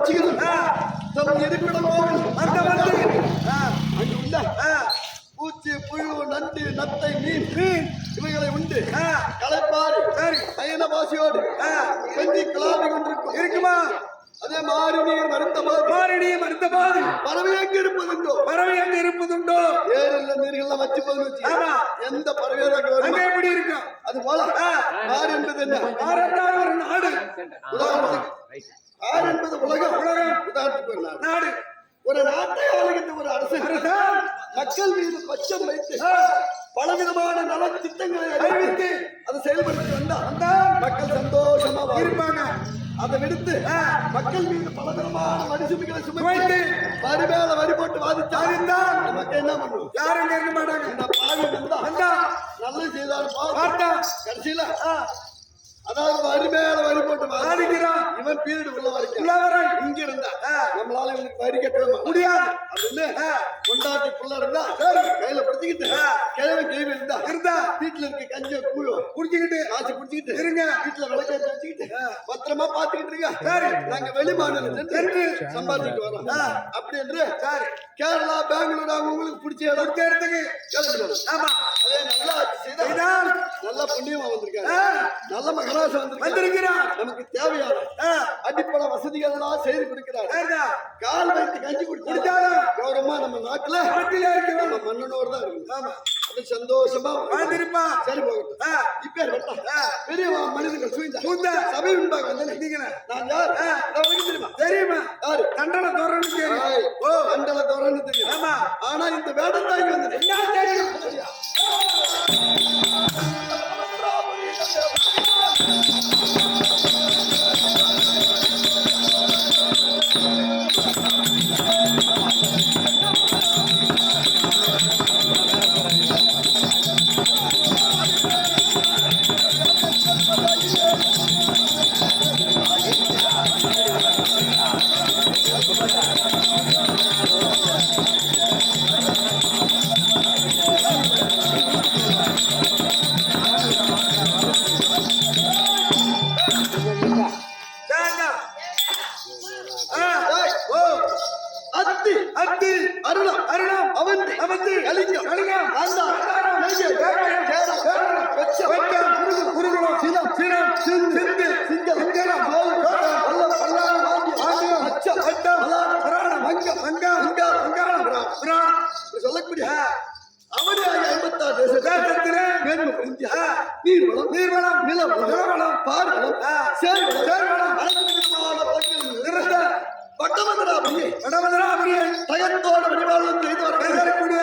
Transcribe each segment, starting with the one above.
ஆ, தம் இருப்பிடமாக அந்த வந்து அங்கு உள்ள பூச்சி புழு நண்டு நத்தை மீன். மீன். இவைகளை உண்டு. ஆ, களைப்பாரி சரி. அயனவாசியோடு. ஆ, கொஞ்சி கிளாவி கொண்டிருக்கும். இருக்குமா? அதே மாறி நீர் மறுத்தமாக மாரணியை மறுத்தமாது பறவை எங்க இருப்பதுண்டோ? பறவை அங்க இருப்பதுண்டோ? ஏரில் நீர்கள்லாம் வச்சு போது வச்சு ஆமா. எந்த பறவையோட அங்க அங்க எப்படி இருக்கும்? அது போல. ஆறு என்பது என்ன? ஆரத்தால் ஒரு நாடு. உதாரணத்துக்கு ஆறு என்பது உலகம். உலகம். உதாரணத்துக்கு நாடு. ஒரு நாட்டை ஆளுகின்ற ஒரு அரசால். மக்கள் மீது பச்சம் வைத்து பலவிதமான நல திட்டங்களை அறிவித்து அதை செயல்படுத்தி வந்தா மக்கள் சந்தோஷமா. இருப்பாங்க. அதை விடுத்து மக்கள் மீது பலவிதமான வரிசுமைகளை சுமைத்து வரி மேல வரி போட்டு வாதிச்சா அறிந்தால் அந்த மக்கள் என்ன பண்ணுவோம்? யாரும் இருக்க மாட்டாங்க? இந்த பாவி வந்தா நல்லது செய்தாலும். பார்த்தா கடைசியில அதாவது வரி மேல வரி போட்டு வாதி ஆதிக்கிறான் இவன் பீரியட் உள்ள வரைக்கும் உள்ளவரை இங்க இருந்தா நம்மளால இவனுக்கு வரி கட்டவே முடியாது. அப்படின்னு கொண்டாட்டி புள்ள இருந்தா கையில பிடிச்சிக்கிட்டு. கிழமை கேள்வி இருந்தா இருந்தா. வீட்டுல இருக்க கஞ்ச கூழோ குடிச்சுக்கிட்டு. காசு குடிச்சிக்கிட்டு இருங்க. வீட்டுல பத்திரமா பாத்துக்கிட்டு இருங்க சரி. நாங்க வெளி மாநிலம் சென்று சம்பாதிச்சுட்டு வரோம். அப்படி என்று சரி கேரளா பெங்களூர் அவங்க உங்களுக்கு பிடிச்ச இடம்? இடத்துக்கு கிளம்பிடுவோம் ஆமா. அதே நல்லா ஆட்சி செய்தா இதான் நல்ல புண்ணியமா வந்திருக்காரு. நல்ல மகராசம் வந்திருக்காரு. வந்திருக்கிறான் நமக்கு தேவையான அடிப்படை வசதிகள் எல்லாம் செய்து கொடுக்கிறாரு. கால் வைத்து கஞ்சி குடிச்சாலும் கௌரவமா நம்ம நாட்டுல நாட்டிலே இருக்கிறோம். நம்ம மன்னனோடு தான் இருக்கணும் ஆமா. அது சந்தோஷமா வாழ்ந்திருப்பான் சரி போகட்டும். வெட்டா பெரிய மனிதர்கள் சூழ்ந்த சபை வந்து நீங்களே. நான் யார்? உனக்கு தெரியுமா? தெரியுமா? யாரு? தண்டனை தோறனுக்கு ஏய், ஓ தோறன்னு தெரியும். ஆமா. ஆனா இந்த வேடம் பார் சரி ஆ, சேர் வளம் சேர் வளம், அனைத்து விதமான வளங்கள் நிறைந்த பட்டமந்திராபதியை தயத்தோட வடிவாளம் செய்து வர கைதரக்கூடிய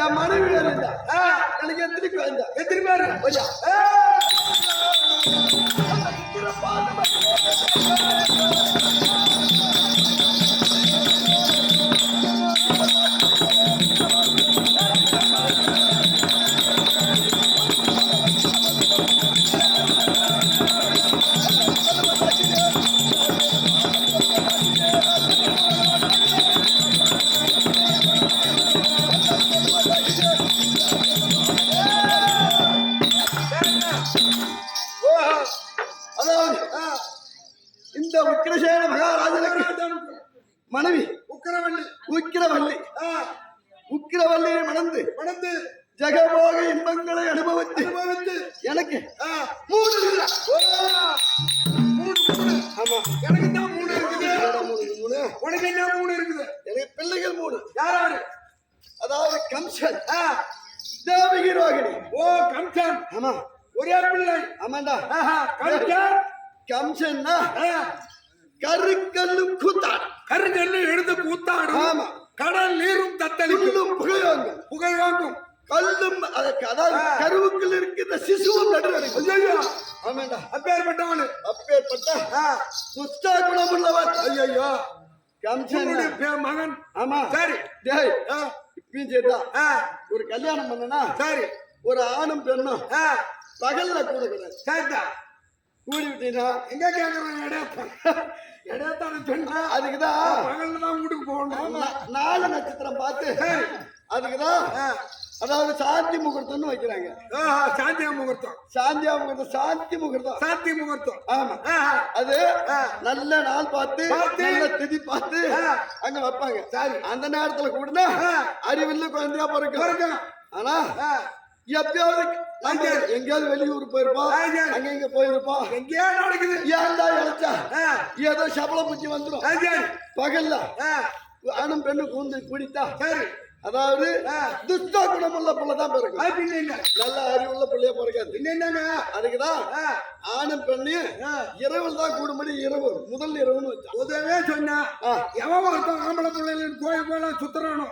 என் மனைவி இருந்தா எனக்கு எத்தனை குழந்தை பேரு ஐயா ஜெகபோக இன்பங்களை அனுபவித்து அனுபவித்து எனக்கு மூணு இல்லை. ஓ, மூணு மூணு ஆமா. எனக்கு தான் மூணு இருக்குது? மூணு மூணு உனக்கு என்ன மூணு இருக்குது? எனக்கு பிள்ளைகள் மூணு யார் யாரு அதாவது கம்சன். தேவகி ரோகிணி. ஓ கம்சன். ஆமா. ஒரே பிள்ளை. ஆமாண்டா. கம்சன். கம்சன்னா ஆ, கருக்கல்லும் கூத்தாடு கருங்கல்லு எடுத்து கூத்தாடும். ஆமா. கடல் நீரும் தத்தளிக்கும். புல்லும் புகையோங்கும் புகை வாங்கும் கல்லும் அதாவது. கருவுக்குள் இருக்கிற சிசுவும் நடுநடுக்கும் ஐயோ ஆமாண்டா. அப்பேற்பட்டவனு. அப்பேற்பட்ட துஷ்ட குணமுள்ளவன் ஐயோ கம்சன். உன்னுடைய பே- மகன். ஆமா. சரி. ஆ, இப்பயும் சரிதா ஆ, ஒரு கல்யாணம் பண்ணனா? சரி. ஒரு ஆணும் பெண்ணும் பகல்ல கூட கூடாது சரிதா கூடி விட்டீங்கன்னா எங்க கேக்குறான் இடையத்தான் சொன்னா? அதுக்குதான் பகல்ல தான் வீட்டுக்கு போகணும். நாலு நட்சத்திரம் பார்த்து சரி. அதுக்குதான் அதாவது சாந்தி முகூர்த்தம்னு வைக்கிறாங்க. சாந்தியா முகூர்த்தம். சாந்தியா முகூர்த்தம் சாந்தி முகூர்த்தம். சாந்தி முகூர்த்தம். ஆமா. அது. நல்ல நாள் பார்த்து. நல்ல திதி பார்த்து. அங்க வைப்பாங்க. சரி. அந்த நேரத்துல கூடனா ஆ. அறிவில்ல குழந்தையா பிறக்கும். ஆனா எப்பயாவது. எங்கேயாவது வெளியூர் போயிருப்போம். அங்க இங்க போயிருப்போம். எங்கேயோ நடக்குது. ஏன்டா இழைச்சா? ஏதோ சபல புத்தி வந்துடும் பகல்ல ஆணும் பெண்ணும் கூந்து குடித்தா சரி. அதாவது. துஷ்ட குணமுள்ள புள்ள தான் பிறக்கும் அது பின்ன என்ன நல்ல அறிவுள்ள புள்ளைய பிறக்காது என்னங்க அதுக்குதான் ஆணும் பெண்ணையும் ஆ. இரவில் தான் கூடும்படி இரவு முதல் இரவுன்னு வச்சான் உதவே சொன்னா. எவன் ஒருத்தன் ஆம்பளை பிள்ளைகள் கோயில் போல சுத்துறானோ.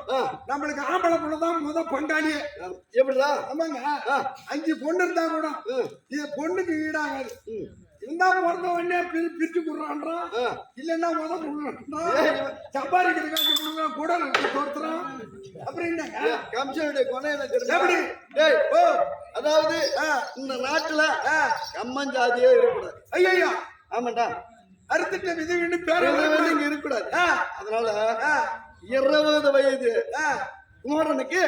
நம்மளுக்கு ஆம்பளை பிள்ளை தான் முத பங்காளி எப்படிதான் ஆமாங்க. அஞ்சு பொண்ணு இருந்தா கூட. இது பொண்ணுக்கு ஈடாகாது. இருந்தா பிறந்த உடனே பிரி பிரிச்சு கொடுறான்றான். இல்லைன்னா முத கொடுறான் சம்பாதிக்கிறதுக்காக கொடுங்க கூட தோத்துறான் அப்புறம் என்னங்க கம்சனுடைய என்ன தெரியுமா? எப்படி? டேய், ஓ, அதாவது. இந்த நாட்டுல. கம்மன் ஜாதியே இருக்கக்கூடாது ஐயோ ஆமாண்டா அறுத்துட்ட விதி விட்டு பேர இங்க இருக்கக்கூடாது. அதனால. இருபது வயது. குமாரனுக்கு.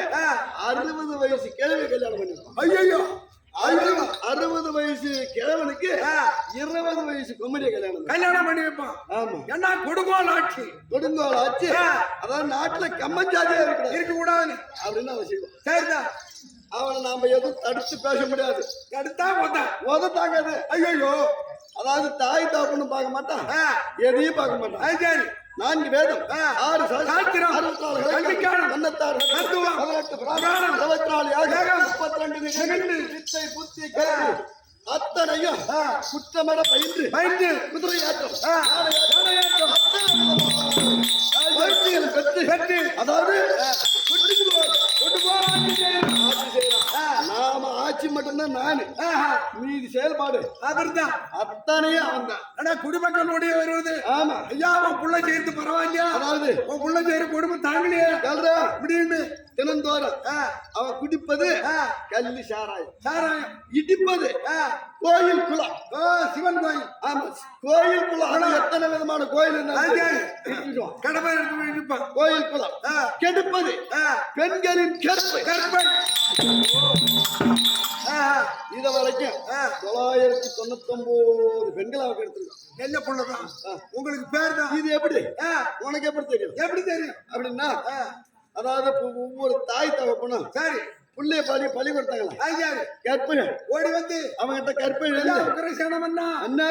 அறுபது வயசு கிழவி கல்யாணம் பண்ணிருப்பான் ஐயோ அறுபது வயசு கிழவனுக்கு. இருபது வயசு குமரிய கல்யாணம். கல்யாணம் பண்ணி வைப்பான். ஆமா. என்ன கொடுங்கோல் ஆட்சி. கொடுங்கோல் ஆச்சு ஆ. அதாவது நாட்டுல கம்மன் ஜாதியா இருக்கக்கூடாது இருக்க கூடாது அப்படின்னு அவன் செய்வான். சரிதான் அவனை நாம எதுவும் தடுத்து பேச முடியாது. அடுத்தா போதான் உத தாங்காது ஐயோ அதாவது தாய் தாப்புன்னு பார்க்க மாட்டான். எதையும் பார்க்க மாட்டான். அது சரி. நான்கு வேதம். ஆறு சாஸ்திரம், அத்தனையும். குற்றமர பயின்று. பயந்து குதிரை ஆட்டம் பெற்று. அதாவது கொண்டு போ ஆட்சி மட்டும்தான் நானு. மீதி செயல்பாடு. அவர்தான். அத்தனையும் அவன் தான் ஆனா குடிமக்களுடைய வருவது. ஆமா. ஐயா உன் புள்ள செய்யறது பரவாயில்லையா? அதாவது? உன் புள்ள செய்யற குடும்பம் தாங்கலையே? சொல்றா அப்படின்னு தினந்தோறும். ஆ, அவன் குடிப்பது கல்லி சாராயம். சாராயம். இடிப்பது கோயில் குளம். சிவன் கோயில். ஆமா. கோயில் குளம். எத்தனை விதமான கோயில்? கடமை இருப்பான் கோயில் குளம். கெடுப்பது பெண்களின் கற்பு கற்பை இத வரைக்கும். தொள்ளாயிரத்தி தொண்ணூத்தி ஒன்பது பெண்கள் அவங்க எடுத்திருக்கோம். என்ன புள்ளதான் உங்களுக்கு பேர் தான் இது எப்படி? உனக்கு எப்படி தெரியும்? எப்படி தெரியும்? அப்படின்னா அதாவது ஒவ்வொரு தாய் தகப்பனும் சரி. புள்ளைய பலி பலி கொடுத்தாங்களா? ஐயாரு கற்பகன் ஓடி வந்து அவங்கிட்ட எழுந்து உக்கிரசேனம் அண்ணா. அண்ணா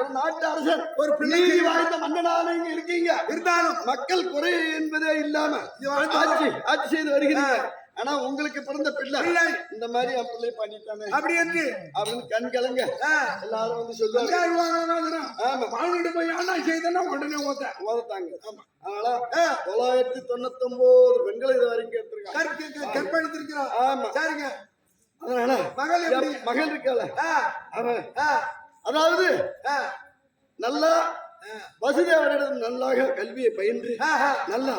ஒரு நாட்டு அரசன் ஒரு பிள்ளை நீதி வாய்ந்த மன்னனான இங்க இருக்கீங்க. இருந்தாலும் மக்கள் குறை என்பதே இல்லாம வாழ்ந்து ஆட்சி ஆட்சி செய்து வருகிறீங்க. ஆனா உங்களுக்கு பிறந்த பிள்ளை. இந்த மாதிரி என் பிள்ளை பண்ணிட்டானே. அப்படி என்று. அப்படின்னு கண் கலங்க. எல்லாரும் வந்து சொல்லுவாங்க. ஆமா. மாவனிட்டு போய் அண்ணா செய்தனா உடனே ஓத்த. ஓதத்தாங்க. அதனால தொள்ளாயிரத்தி தொண்ணூத்தி ஒன்பது பெண்கள் இது வரைக்கும் எடுத்திருக்காங்க. கற்ப கற்பழித்திருக்கிறார் ஆமா. சரிங்க. அதனால மகள் மகள் இருக்கால அவன் அதாவது நல்லா வசுதேவரிடம் நல்லாக கல்வியை பயின்று நல்லா.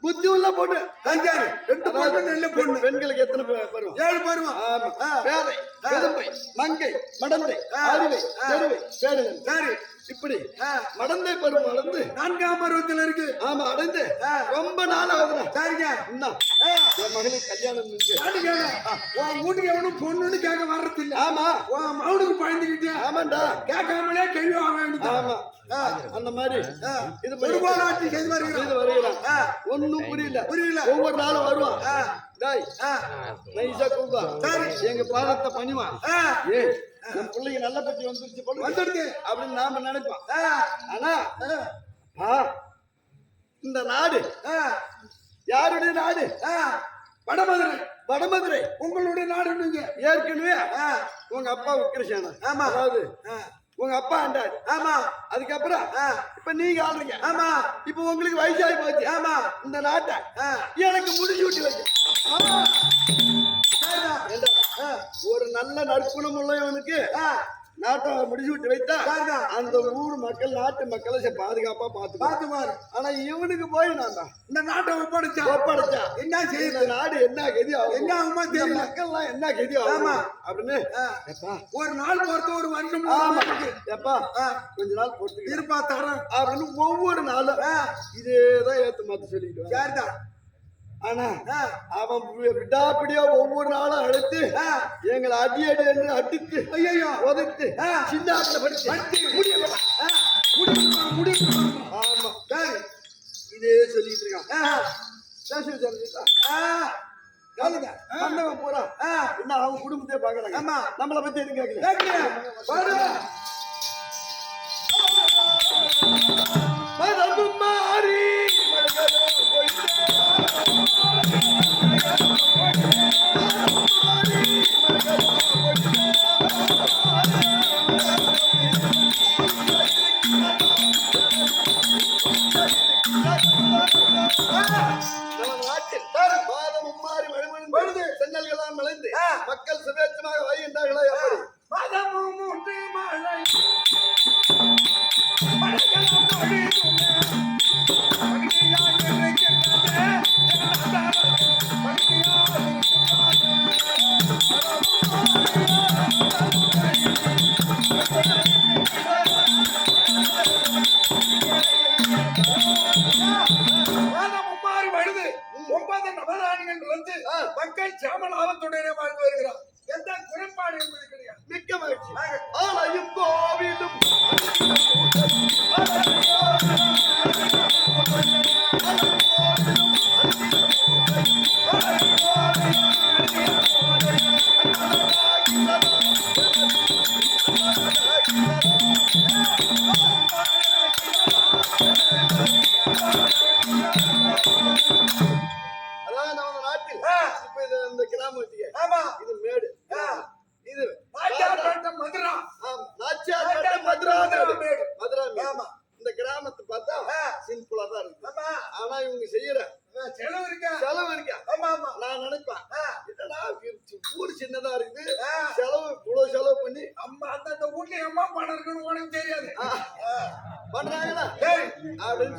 புத்தி உள்ள பொண்ணு ஐயாரு ரெண்டு பொண்ணு. நல்ல பொண்ணு. பெண்களுக்கு எத்தனை பேர் வரும் ஏழு பருவம். பேதை. பெரும்பை மங்கை. மடந்தை. அறிவை தெருவை சரி. இப்படி மடந்தை பருவம் வளர்ந்து நான்காம் பருவத்தில் இருக்கு. ஆமா அடைந்து. ரொம்ப நாள் ஆகுதுண்ணா சரிங்க என் மகளுக்கு கல்யாணம் உன் வீட்டுக்கு எவனும் பொண்ணுன்னு கேட்க வர்றதில்ல. ஆமா. உன் மகனுக்கு பயந்துக்கிட்டே ஆமாண்டா. கேட்காமலே கேள்வி வாங்க வேண்டியது ஆமா. அந்த மாதிரி. இது ஆட்சி செய்து வருகிறான் இது வருகிறான் ஒண்ணும் புரியல. புரியல. ஒவ்வொரு நாளும் வருவான். டாய் ஆ, நைஸா கூப்பா சரி. எங்க பாதத்தை பணிவான். ஆ, பிள்ளைக்கு நல்ல பத்தி வந்துருச்சு பொண்ணு வந்துடுது அப்படின்னு நாம நினைப்போம். ஆனா இந்த நாடு யாருடைய நாடு? வடமதுரை வடமதுரை உங்களுடைய நாடு நீங்க ஏற்கனவே உங்க அப்பா உக்கிரசேனா ஆமா. அதாவது உங்க அப்பா ஆண்டாரு ஆமா. அதுக்கப்புறம் ஆ, இப்ப நீங்க ஆளுங்க. ஆமா. இப்ப உங்களுக்கு வயசாகி போச்சு. ஆமா. இந்த நாட்டை ஆ, எனக்கு முடிச்சு விட்டு வைக்க ஆ, ஒரு நல்ல நற்குணம் உள்ளவனுக்கு ஆ, நாட்டை முடிச்சு விட்டு வைத்தா. அந்த ஊர் மக்கள் நாட்டு மக்களை பாதுகாப்பா பார்த்து பாரு ஆனா இவனுக்கு போய் நான் இந்த நாட்டை ஒப்படைச்சா? ஒப்படைச்சா. என்ன செய்யுது? நாடு என்ன கதி என்ன ஆகுமோ தெரியல. மக்கள்லாம் என்ன கதி ஆமா. அப்படின்னு ஒரு நாள் பொறுத்து ஒரு வருஷம். எப்பா கொஞ்ச நாள் பொறுத்துக்க இருப்பா தரேன். அப்படின்னு ஒவ்வொரு நாளும் இதேதான் ஏத்து மாத்த சொல்லிட்டு வா. ஆனா அவன் விடாப்பிடியா ஒவ்வொரு நாளும் அழைத்து எங்களை அடி அடி என்று அடித்து ஐயையோ. உதைத்து ஆ. சின்ன ஆட்டில் படித்து. அடி. ஆ, முடிவு ஆமா. இதே சொல்லிட்டு இருக்கான். வந்தவன் போறா என்ன அவன் குடும்பத்தையே பாக்குறாங்க ஆமா. நம்மளை பத்தி எதுவும் கேட்கல? பாரு. மாறி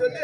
சொல்லி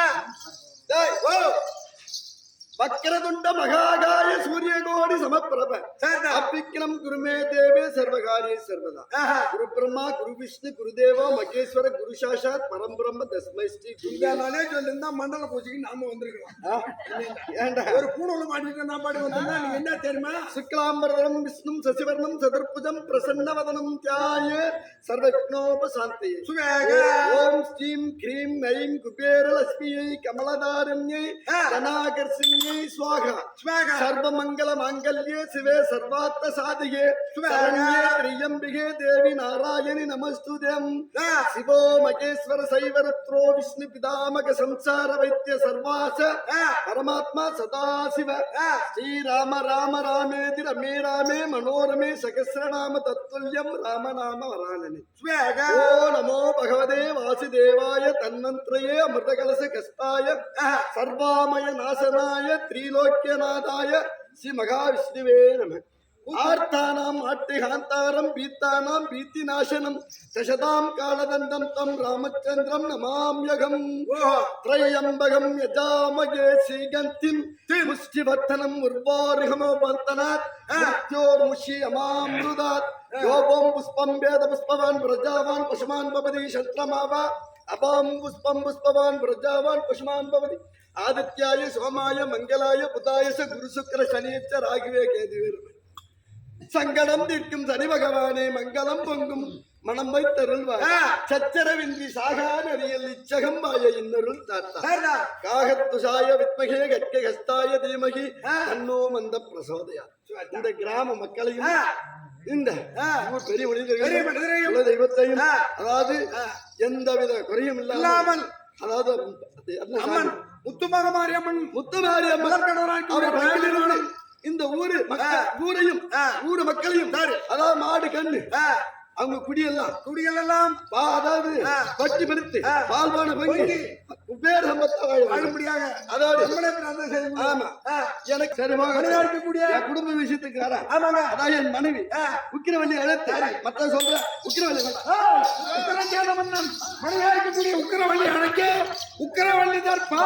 ஆ, டேய், ஓ வக்ரதுண்ட மகாகாய சூரியகோடி சமப்பிரப சரிதான். அப்பிக்கிரம் குருமே தேவே சர்வகாரிய சர்வதா. குரு பிரம்மா குரு விஷ்ணு குரு தேவோ மகேஸ்வர குரு சாஷாத் பரம்பிரம்ம தஸ்மை ஸ்ரீ இந்த நாளே சொல்லிருந்தா மண்டல பூஜைக்கு நாம வந்திருக்கலாம் ஏண்டா ஒரு பூணூல மாட்டிட்டு நான் பாடி வந்திருந்தா நீங்க என்ன தெரியுமா சுக்லாம்பரம் விஷ்ணும் சசிவர்ணம் சதுர்புஜம் பிரசன்னவதனம் தியாய சர்வக்னோபசாந்தி சுவேக. ஓம் ஸ்ரீம் க்ரீம் ஐம் குபேர லட்சுமியை கமலதாரண்யை ஆ. தனாகர்ஷிணியை ஸ்வாகா சுவேக. சர்வமங்கல மாங்கல்யே சிவே சர்வார்த்த சாதிகே சுவேக. சரண்யே திரியம்பிகே தேவி நாராயணி நமஸ்துதம் ஆ. சிவோ மகேஸ்வர சைவரத்ரோ விஷ்ணு பிதாமக சம்சார வைத்திய சர்வாச ஆ. பரமாத்மா சதாசிவ ஆ. ஸ்ரீராம ராம ராமேதி ரமே ராமே மனோரமே சகசிரநாம தத்துல்யம் ராமநாம வரானனே சுவேக. ஓ நமோ பகவதே வாசுதேவாய தன்வந்திரயே திரிலோக்கியநாதாய ஸ்ரீ மகாவிஷ்ணுவே நம. ஆர்த்தானாம் ஆட்டிகாந்தாரம் பீத்தானாம் பீத்தி நாசனம் தசதாம் காலதந்தம் தம் ராமச்சந்திரம் நமாம்யகம். திரையம்பகம் யஜாமகே ஸ்ரீகந்திம் முஷ்டிவர்த்தனம் உர்வாரிகமோ பந்தனாத் மத்யோர்முஷி அமாமிருதாத். யோபம் புஷ்பம் வேத புஷ்பவான் பிரஜாவான் பசுமான் பவதி சத்ரமாவா. அபாம் புஷ்பம் புஷ்பவான் பிரஜாவான் பசுமான் பவதி. ஆதித்யாய சோமாய மங்களாய புதாயச குரு சுக்கர சனியச்ச ராகுவே கேதுவேர் சங்கடம் தீர்க்கும் சனி பகவானே மங்களம் பொங்கும் மனம் வைத்தருள்வார். சச்சரவின்றி சாகான் அறியல் இச்சகம் வாய இன்னருள் தாத்தா. காகத்துசாய வித்மகே கட்கை ஹஸ்தாய தீமகி அன்னோ மந்த பிரசோதயா. இந்த கிராம மக்களையும் இந்த பெரிய மனிதர்கள் தெய்வத்தையும் அதாவது எந்தவித குறையும் இல்லாமல் அதாவது சாமி? முத்துமக மாரியம்மன் முத்துமாரி அம்மன் முதற்கடவுளாய் கூடிய அவர் பழனியிலிருந்து பழனியிலிருந்து இந்த ஊரு ஊரையும். ஊரு மக்களையும் அதாவது மாடு கண்ணு அவங்க குடியெல்லாம். பா அதாவது. பட்டி பெருத்து ஆ. பால்வான பங்கி வாழும் வாழும்படியாக அதாவது ஆமா. எனக்கு சரிமாக இருக்கக்கூடிய குடும்ப விஷயத்துக்கு வரேன். ஆமாங்க. அதான் என் மனைவி. உக்கிரவள்ளி அழைத்து மற்ற சொல்றேன் உக்கிரவள்ளி மனிதா இருக்கக்கூடிய உக்கிரவள்ளி அணைக்க உக்கிரவள்ளி தற்பா